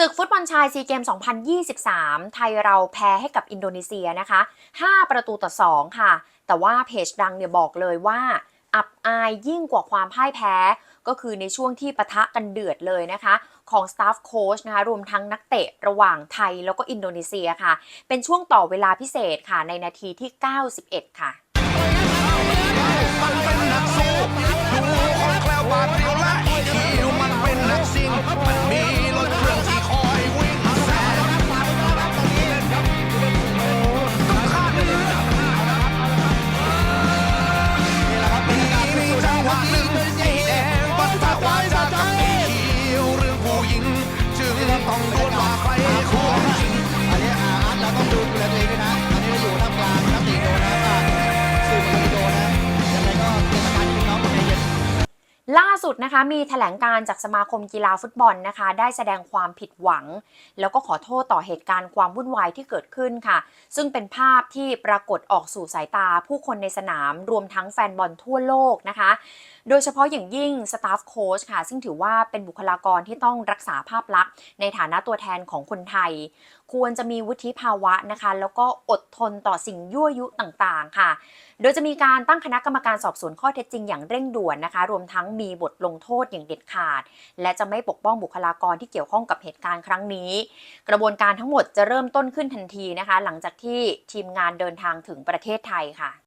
ศึกฟุตบอลชายซีเกม 2023 ไทยเราแพ้ให้กับอินโดนีเซียนะคะ 5 ประตูต่อ 2 ค่ะ แต่ว่าเพจดังเนี่ยบอกเลยว่า อับอายยิ่งกว่าความพ่ายแพ้ ก็คือในช่วงที่ปะทะกันเดือดเลยนะคะ ของสตาฟโค้ชนะคะ รวมทั้งนักเตะระหว่างไทยแล้วก็อินโดนีเซียค่ะ เป็นช่วงต่อเวลาพิเศษค่ะในนาทีที่ 91 ค่ะ ล่าสุดนะคะมีแถลงการจากสมาคมกีฬาฟุตบอลนะคะ ได้แสดงความผิดหวัง แล้วก็ขอโทษต่อเหตุการณ์ความวุ่นวายที่เกิดขึ้นค่ะ ซึ่งเป็นภาพที่ปรากฏออกสู่สายตาผู้คนในสนามรวมทั้งแฟนบอลทั่วโลกนะคะ โดยเฉพาะอย่างยิ่งสตาฟโค้ชค่ะ ซึ่งถือว่าเป็นบุคลากรที่ต้องรักษาภาพลักษณ์ ในฐานะตัวแทนของคนไทย ควรจะมีวุฒิภาวะนะคะ แล้วก็อดทนต่อสิ่งยั่วยุต่างๆ ค่ะ โดยจะมีการตั้งคณะกรรมการสอบสวนข้อเท็จจริงอย่างเร่งด่วนนะคะ รวมทั้งมีบทลงโทษอย่างเด็ดขาด และจะไม่ปกป้องบุคลากรที่เกี่ยวข้องกับเหตุการณ์ครั้งนี้ กระบวนการทั้งหมดจะเริ่มต้นขึ้นทันทีนะคะ หลังจากที่ทีมงานเดินทางถึงประเทศไทยค่ะ